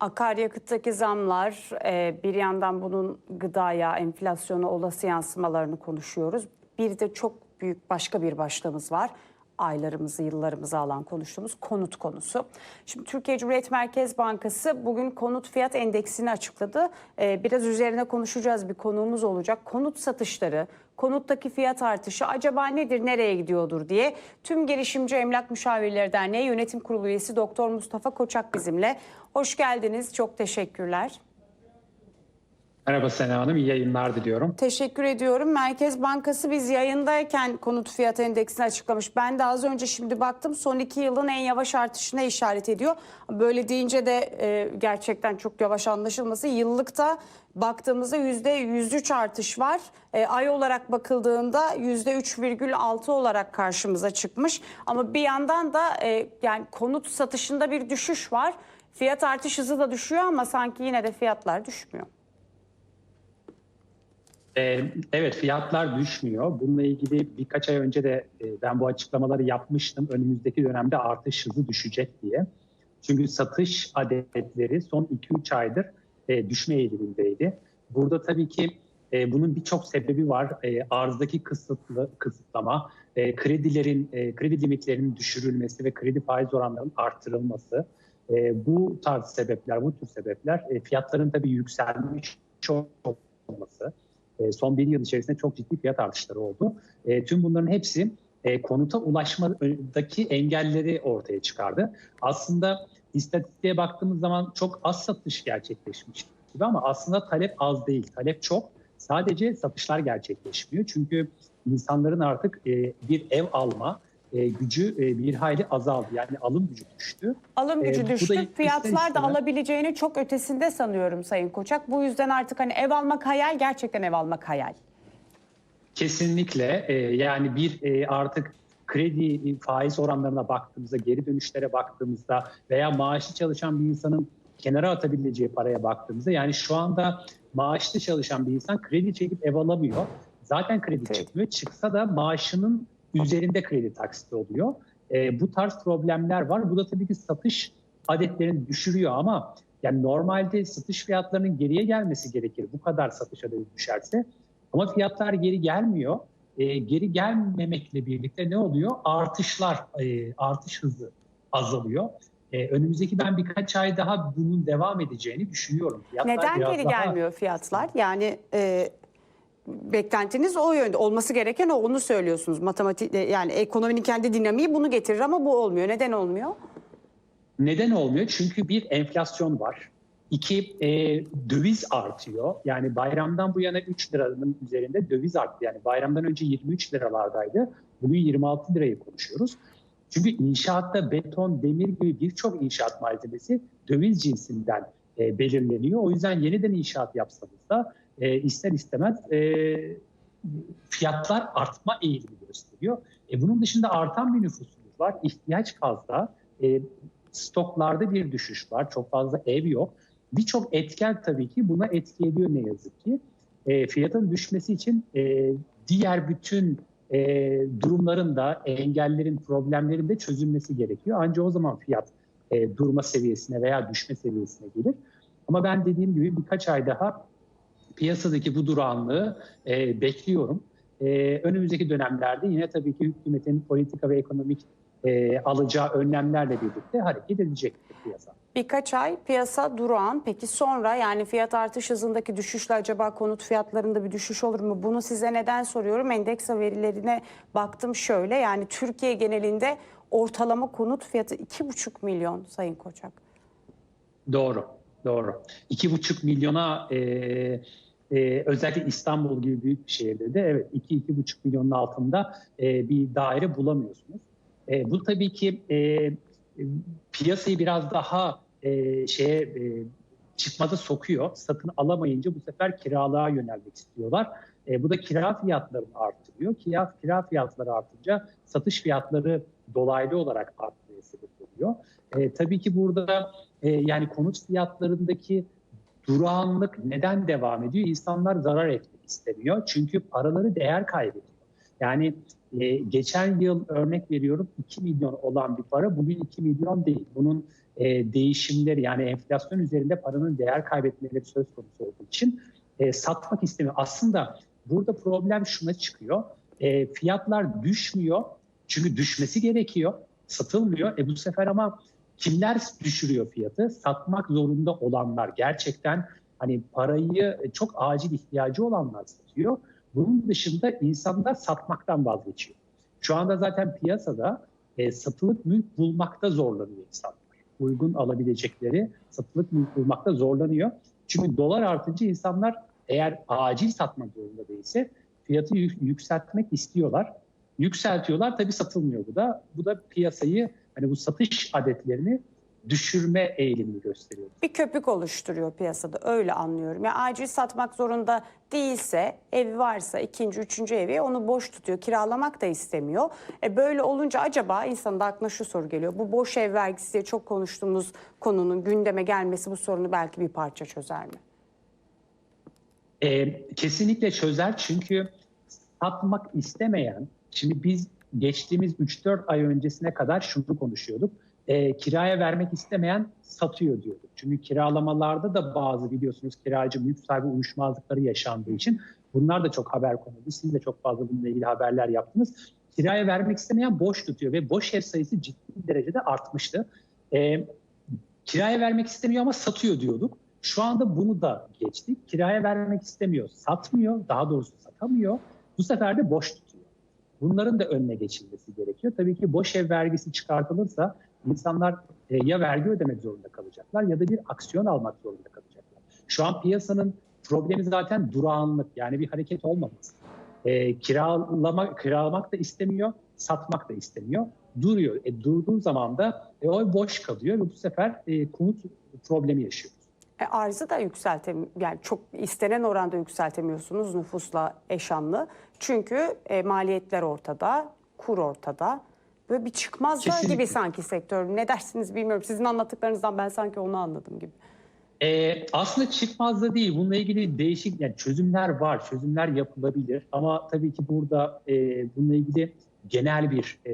Akaryakıttaki zamlar, e, bir yandan bunun gıdaya, enflasyona olası yansımalarını konuşuyoruz. Bir de çok büyük başka bir başlığımız var. Aylarımızı, yıllarımızı alan konuştuğumuz konut konusu. Şimdi Türkiye Cumhuriyet Merkez Bankası bugün konut fiyat endeksini açıkladı. E, Biraz üzerine konuşacağız bir konuğumuz olacak. Konut satışları, konuttaki fiyat artışı acaba nedir, nereye gidiyordur diye tüm Girişimci Emlak Müşavirleri Derneği Yönetim Kurulu üyesi Doktor Mustafa Koçak bizimle. Hoş geldiniz, çok teşekkürler. Merhaba Sena Hanım, iyi yayınlar diliyorum. Teşekkür ediyorum. Merkez Bankası biz yayındayken konut fiyat endeksini açıklamış. Ben de az önce şimdi baktım son iki yılın en yavaş artışına işaret ediyor. Böyle deyince de e, gerçekten çok yavaş anlaşılması. Yıllıkta baktığımızda yüzde 103 artış var. E, ay olarak bakıldığında yüzde 3,6 olarak karşımıza çıkmış. Ama bir yandan da e, yani konut satışında bir düşüş var. Fiyat artış hızı da düşüyor ama sanki yine de fiyatlar düşmüyor. Ee, evet, fiyatlar düşmüyor. Bununla ilgili birkaç ay önce de e, ben bu açıklamaları yapmıştım. Önümüzdeki dönemde artış hızı düşecek diye. Çünkü satış adetleri son 2-3 aydır e, düşme eğilimindeydi. Burada tabii ki e, bunun birçok sebebi var. Arzdaki kısıtlı kısıtlama, kredilerin, kredi limitlerinin düşürülmesi ve kredi faiz oranlarının artırılması. Bu tarz sebepler, bu tür sebepler fiyatların tabii yükselmiş olması. E, son bir yıl içerisinde çok ciddi fiyat artışları oldu. E, tüm bunların hepsi e, konuta ulaşmadaki engelleri ortaya çıkardı. Aslında istatistiğe baktığımız zaman çok az satış gerçekleşmiş gibi ama aslında talep az değil, talep çok. Sadece satışlar gerçekleşmiyor çünkü insanların artık bir ev alma e, gücü e, bir hayli azaldı. Yani alım gücü düştü. Alım Ee, gücü da düştü. ister Fiyatlar da alabileceğini çok ötesinde sanıyorum Sayın Koçak. Bu yüzden artık hani ev almak hayal, gerçekten ev almak hayal. Kesinlikle e, yani bir e, artık kredi faiz oranlarına baktığımızda, geri dönüşlere baktığımızda veya maaşlı çalışan bir insanın kenara atabileceği paraya baktığımızda yani şu anda maaşlı çalışan bir insan kredi çekip ev alamıyor. Zaten kredi Evet. çıkmıyor. Çıksa da maaşının üzerinde kredi taksiti oluyor. E, bu tarz problemler var. Bu da tabii ki satış adetlerini düşürüyor ama yani normalde satış fiyatlarının geriye gelmesi gerekir. Bu kadar satış adeti düşerse. Ama fiyatlar geri gelmiyor. E, geri gelmemekle birlikte ne oluyor? Artışlar, e, artış hızı azalıyor. E, önümüzdeki ben birkaç ay daha bunun devam edeceğini düşünüyorum. Fiyatlar Neden geri daha- gelmiyor fiyatlar? Yani e, beklentiniz o yönde. Olması gereken o onu söylüyorsunuz. Matematik yani ekonominin kendi dinamiği bunu getirir ama bu olmuyor. Neden olmuyor? Neden olmuyor? Çünkü bir enflasyon var. İki e, döviz artıyor. Yani bayramdan bu yana 3 liranın üzerinde döviz arttı. Yani bayramdan önce 23 liralardaydı. Bugün 26 lirayı konuşuyoruz. Çünkü inşaatta beton, demir gibi birçok inşaat malzemesi döviz cinsinden e, belirleniyor. O yüzden yeniden inşaat yapsanız da e, ister istemez e, fiyatlar artma eğilimi gösteriyor. E, bunun dışında artan bir nüfusumuz var. İhtiyaç fazla. E, stoklarda bir düşüş var. Çok fazla ev yok. Birçok etken tabii ki buna etki ediyor ne yazık ki. E, fiyatın düşmesi için e, diğer bütün e, durumların da engellerin, problemlerin de çözülmesi gerekiyor. Ancak o zaman fiyat e, durma seviyesine veya düşme seviyesine gelir. Ama ben dediğim gibi birkaç ay daha piyasadaki bu durağanlığı e, bekliyorum. E, önümüzdeki dönemlerde yine tabii ki hükümetin politika ve ekonomik e, alacağı önlemlerle birlikte hareket edecektir piyasa. Birkaç ay piyasa durağan. Peki sonra yani fiyat artış hızındaki düşüşle acaba konut fiyatlarında bir düşüş olur mu? Bunu size neden soruyorum? Endeksa verilerine baktım şöyle. Yani Türkiye genelinde ortalama konut fiyatı 2,5 milyon Sayın Koçak. Doğru, doğru. İki buçuk milyona e, e, özellikle İstanbul gibi büyük bir şehirde de evet iki iki buçuk milyonun altında e, bir daire bulamıyorsunuz. E, bu tabii ki e, piyasayı biraz daha e, şeye e, çıkmaza sokuyor. Satın alamayınca bu sefer kiralığa yönelmek istiyorlar. E, bu da kira fiyatlarını arttırıyor. Kira, kira fiyatları artınca satış fiyatları dolaylı olarak artmaya sebep oluyor. E, tabii ki burada e, yani konut fiyatlarındaki durağanlık neden devam ediyor? İnsanlar zarar etmek istemiyor. Çünkü paraları değer kaybediyor. Yani e, geçen yıl örnek veriyorum 2 milyon olan bir para bugün 2 milyon değil. Bunun e, değişimleri yani enflasyon üzerinde paranın değer kaybetmeleri söz konusu olduğu için e, satmak istemiyor. Aslında burada problem şuna çıkıyor. E, fiyatlar düşmüyor çünkü düşmesi gerekiyor. Satılmıyor. E bu sefer ama kimler düşürüyor fiyatı? Satmak zorunda olanlar gerçekten hani parayı çok acil ihtiyacı olanlar satıyor. Bunun dışında insanlar satmaktan vazgeçiyor. Şu anda zaten piyasada e, satılık mülk bulmakta zorlanıyor insanlar. Uygun alabilecekleri satılık mülk bulmakta zorlanıyor. Çünkü dolar artınca insanlar eğer acil satmak zorunda değilse fiyatı yükseltmek istiyorlar. Yükseltiyorlar tabii satılmıyor bu da. Bu da piyasayı hani bu satış adetlerini düşürme eğilimini gösteriyor. Bir köpük oluşturuyor piyasada öyle anlıyorum. Yani acil satmak zorunda değilse evi varsa ikinci, üçüncü evi onu boş tutuyor. Kiralamak da istemiyor. E böyle olunca acaba insanın da aklına şu soru geliyor. Bu boş ev vergisi diye çok konuştuğumuz konunun gündeme gelmesi bu sorunu belki bir parça çözer mi? E, kesinlikle çözer çünkü satmak istemeyen, şimdi biz geçtiğimiz 3-4 ay öncesine kadar şunu konuşuyorduk e, kiraya vermek istemeyen satıyor diyorduk. Çünkü kiralamalarda da bazı biliyorsunuz kiracı mülk sahibi uyuşmazlıkları yaşandığı için bunlar da çok haber konuldu. Siz de çok fazla bununla ilgili haberler yaptınız. Kiraya vermek istemeyen boş tutuyor ve boş ev sayısı ciddi derecede artmıştı. E, kiraya vermek istemiyor ama satıyor diyorduk. Şu anda bunu da geçtik. Kiraya vermek istemiyor, satmıyor, daha doğrusu satamıyor. Bu sefer de boş tutuyor. Bunların da önüne geçilmesi gerekiyor. Tabii ki boş ev vergisi çıkartılırsa insanlar e, ya vergi ödemek zorunda kalacaklar ya da bir aksiyon almak zorunda kalacaklar. Şu an piyasanın problemi zaten durağanlık yani bir hareket olmaması. E, kiralama, kiralamak da istemiyor, satmak da istemiyor. Duruyor. E, durduğu zaman da e, o boş kalıyor ve bu sefer e, konut problemi yaşıyor. E, arzı da yükseltem yani çok istenen oranda yükseltemiyorsunuz nüfusla eşanlı. Çünkü e, maliyetler ortada, kur ortada. Böyle bir çıkmazlar gibi sanki sektör. Ne dersiniz bilmiyorum. Sizin anlattıklarınızdan ben sanki onu anladım gibi. Ee, aslında çıkmaz değil. Bununla ilgili değişik yani çözümler var, çözümler yapılabilir. Ama tabii ki burada e, bununla ilgili genel bir e,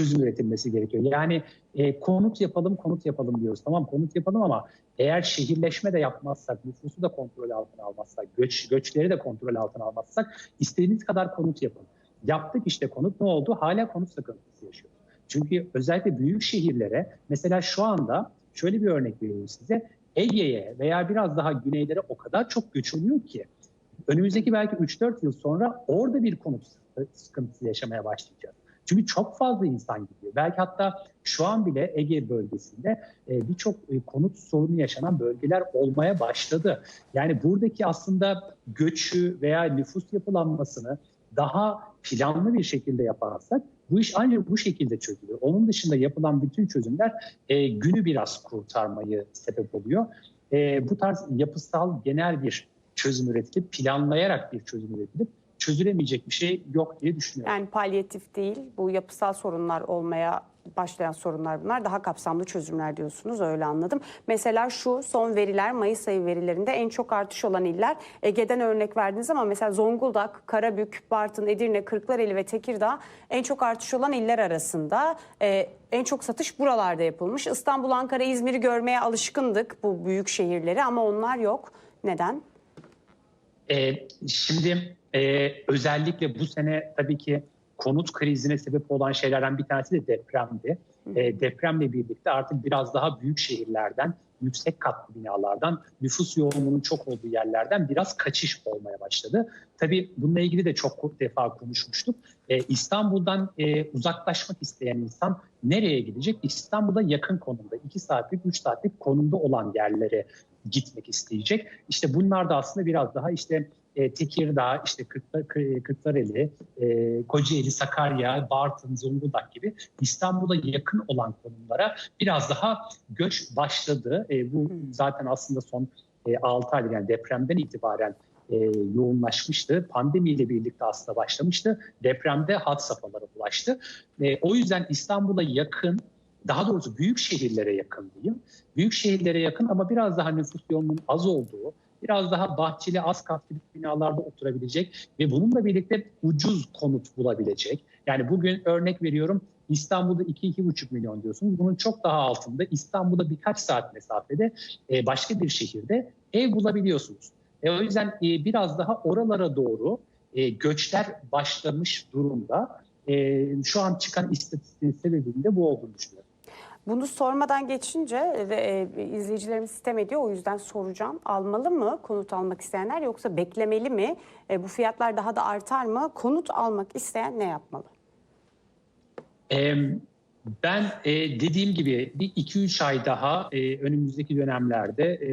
çözüm üretilmesi gerekiyor. Yani e, konut yapalım, konut yapalım diyoruz. Tamam konut yapalım ama eğer şehirleşme de yapmazsak, nüfusu da kontrol altına almazsak, göç, göçleri de kontrol altına almazsak istediğiniz kadar konut yapın. Yaptık işte konut ne oldu? Hala konut sıkıntısı yaşıyoruz. Çünkü özellikle büyük şehirlere mesela şu anda şöyle bir örnek vereyim size. Ege'ye veya biraz daha güneylere o kadar çok göç oluyor ki önümüzdeki belki 3-4 yıl sonra orada bir konut sıkıntısı yaşamaya başlayacağız. Çünkü çok fazla insan gidiyor. Belki hatta şu an bile Ege bölgesinde e, birçok e, konut sorunu yaşanan bölgeler olmaya başladı. Yani buradaki aslında göçü veya nüfus yapılanmasını daha planlı bir şekilde yaparsak bu iş ancak bu şekilde çözülür. Onun dışında yapılan bütün çözümler e, günü biraz kurtarmayı sebep oluyor. E, bu tarz yapısal genel bir çözüm üretilip planlayarak bir çözüm üretilip çözülemeyecek bir şey yok diye düşünüyorum. Yani palyatif değil bu yapısal sorunlar olmaya başlayan sorunlar bunlar. Daha kapsamlı çözümler diyorsunuz öyle anladım. Mesela şu son veriler Mayıs ayı verilerinde en çok artış olan iller Ege'den örnek verdiniz ama mesela Zonguldak, Karabük, Bartın, Edirne, Kırklareli ve Tekirdağ en çok artış olan iller arasında. Ee, en çok satış buralarda yapılmış. İstanbul, Ankara, İzmir'i görmeye alışkındık bu büyük şehirleri ama onlar yok. Neden? Ee, şimdi e, özellikle bu sene tabii ki konut krizine sebep olan şeylerden bir tanesi de depremdi. E, depremle birlikte artık biraz daha büyük şehirlerden, yüksek katlı binalardan, nüfus yoğunluğunun çok olduğu yerlerden biraz kaçış olmaya başladı. Tabii bununla ilgili de çok defa konuşmuştuk. E, İstanbul'dan e, uzaklaşmak isteyen insan nereye gidecek? İstanbul'a yakın konumda, 2 saatlik, 3 saatlik konumda olan yerlere gitmek isteyecek. İşte bunlar da aslında biraz daha işte e, Tekirdağ, işte Kırklareli, e, Kocaeli, Sakarya, Bartın, Zonguldak gibi İstanbul'a yakın olan konumlara biraz daha göç başladı. E, bu zaten aslında son e, 6 aydır yani depremden itibaren e, yoğunlaşmıştı. Pandemiyle birlikte aslında başlamıştı. Depremde hat safhalara ulaştı. E, o yüzden İstanbul'a yakın, daha doğrusu büyük şehirlere yakın diyeyim. Büyük şehirlere yakın ama biraz daha nüfus yoğunluğunun az olduğu, biraz daha bahçeli az katlı binalarda oturabilecek ve bununla birlikte ucuz konut bulabilecek. Yani bugün örnek veriyorum İstanbul'da 2-2,5 milyon diyorsunuz. Bunun çok daha altında İstanbul'da birkaç saat mesafede e, başka bir şehirde ev bulabiliyorsunuz. E, o yüzden e, biraz daha oralara doğru e, göçler başlamış durumda. Şu an çıkan istatistiğin sebebinin de bu olduğunu düşünüyorum. Bunu sormadan geçince e, e, izleyicilerimiz sistem ediyor. O yüzden soracağım. Almalı mı konut almak isteyenler yoksa beklemeli mi? E, bu fiyatlar daha da artar mı? Konut almak isteyen ne yapmalı? E, ben e, dediğim gibi bir 2-3 ay daha e, önümüzdeki dönemlerde e,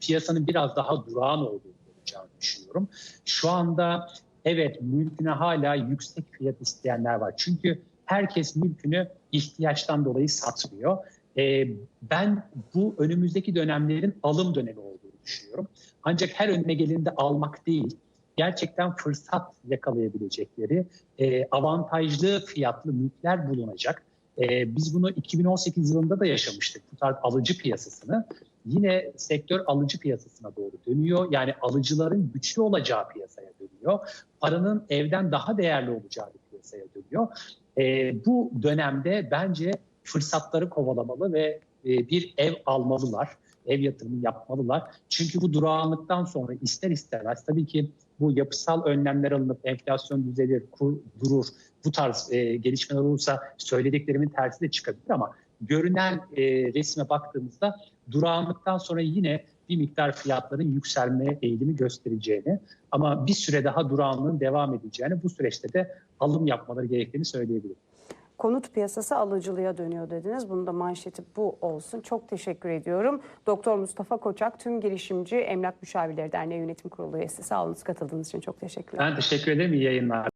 piyasanın biraz daha durağan olduğunu olacağını düşünüyorum. Şu anda evet mülküne hala yüksek fiyat isteyenler var. Çünkü herkes mülkünü ihtiyaçtan dolayı satmıyor. E, ben bu önümüzdeki dönemlerin alım dönemi olduğunu düşünüyorum. Ancak her önüne geleni de almak değil, gerçekten fırsat yakalayabilecekleri e, avantajlı fiyatlı mülkler bulunacak. E, biz bunu 2018 yılında da yaşamıştık bu tarz alıcı piyasasını. Yine sektör alıcı piyasasına doğru dönüyor. Yani alıcıların güçlü olacağı piyasaya dönüyor. Paranın evden daha değerli olacağı piyasaya dönüyor. E, bu dönemde bence fırsatları kovalamalı ve e, bir ev almalılar. Ev yatırımı yapmalılar. Çünkü bu durağanlıktan sonra ister istemez tabii ki bu yapısal önlemler alınıp enflasyon düzelir, kur durur. Bu tarz e, gelişmeler olursa söylediklerimin tersi de çıkabilir ama görünen e, resme baktığımızda durağanlıktan sonra yine bir miktar fiyatların yükselmeye eğilimi göstereceğini ama bir süre daha durağanlığın devam edeceğini bu süreçte de alım yapmaları gerektiğini söyleyebilirim. Konut piyasası alıcılığa dönüyor dediniz. Bunun da manşeti bu olsun. Çok teşekkür ediyorum. Doktor Mustafa Koçak, tüm girişimci Emlak Müşavirleri Derneği Yönetim Kurulu üyesi. Sağ olun katıldığınız için çok teşekkürler. Ben teşekkür ederim. İyi yayınlar.